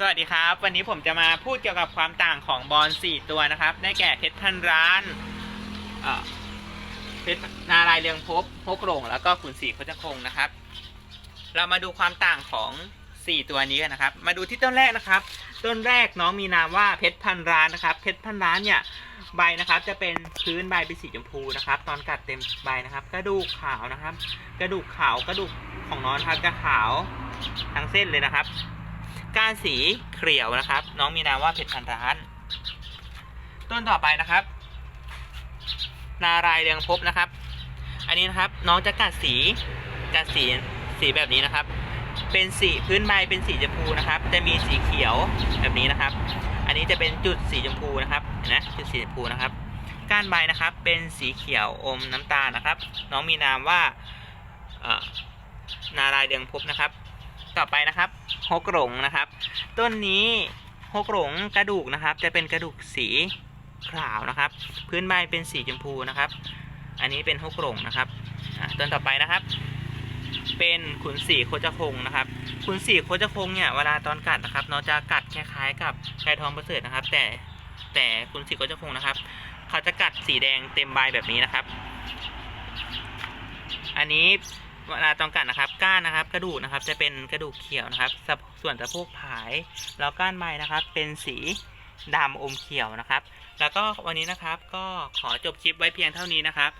สวัสดีครับ วันนี้ผมจะมาพูดเกี่ยวกับความต่างของบอล4ตัวนะครับ ได้แก่เพชรพันร้านเอ่อเพชรนารายเรืองภพพกโรงแล้วก็ขุนศรีโคจรคงนะครับ เรามาดูความต่างของ4ตัวนี้กันนะครับ มาดูที่ต้นแรกนะครับ ต้นแรกน้องมีนามว่าเพชรพันร้านนะครับ เพชรพันร้านเนี่ยใบนะครับจะเป็นพื้นใบเป็นสีชมพูนะครับ ตอนกัดเต็มใบนะครับ กระดูกขาวนะครับ กระดูกขาวกระดูกของน้องครับจะขาวทั้งเส้นเลยนะครับานสีเขียวนะครับ น้องมีนามว่าเพชรพันร้าน ต้นต่อไปนะครับ นารายเรืองภพนะครับ อันนี้นะครับน้องจะกัดสีกัดสีสีแบบนี้นะครับ เป็นสีพื้นใบเป็นสีชมพูนะครับ จะมีสีเขียวแบบนี้นะครับ อันนี้จะเป็นจุดสีชมพูนะครับนะจุดสีชมพูนะครับ ก้านใบนะครับ เป็นสีเขียวอมน้ำตาลนะครับ น้องมีนามว่า นารายเรืองภพนะครับ ต่อไปนะครับ ฮกหลงนะครับ ต้นนี้ฮกหลงกระดูกนะครับ จะเป็นกระดูกสีขาวนะครับ พื้นใบเป็นสีชมพูนะครับ อันนี้เป็นฮกหลงนะครับต้นต่อไปนะครับ เป็นขุนศรีโคจรคงนะครับ ขุนศรีโคจรคงเนี่ยเวลาตอนกัดนะครับเราจะกัดคล้ายๆ กับไก่ทองประเสริฐนะครับ แต่แต่ขุนศรีโคจรคงนะครับ เขาจะกัดสีแดงเต็มใบแบบนี้นะครับ อันนี้ เวลาจองกัดนะครับ ก้านนะครับ กระดูกนะครับจะเป็นกระดูกเขียวนะครับสะส่วนสะโพกผายแล้วก้านใบนะครับ เป็นสีดำอมเขียวนะครับ แล้วก็วันนี้นะครับก็ขอจบคลิปไว้เพียงเท่านี้นะครับ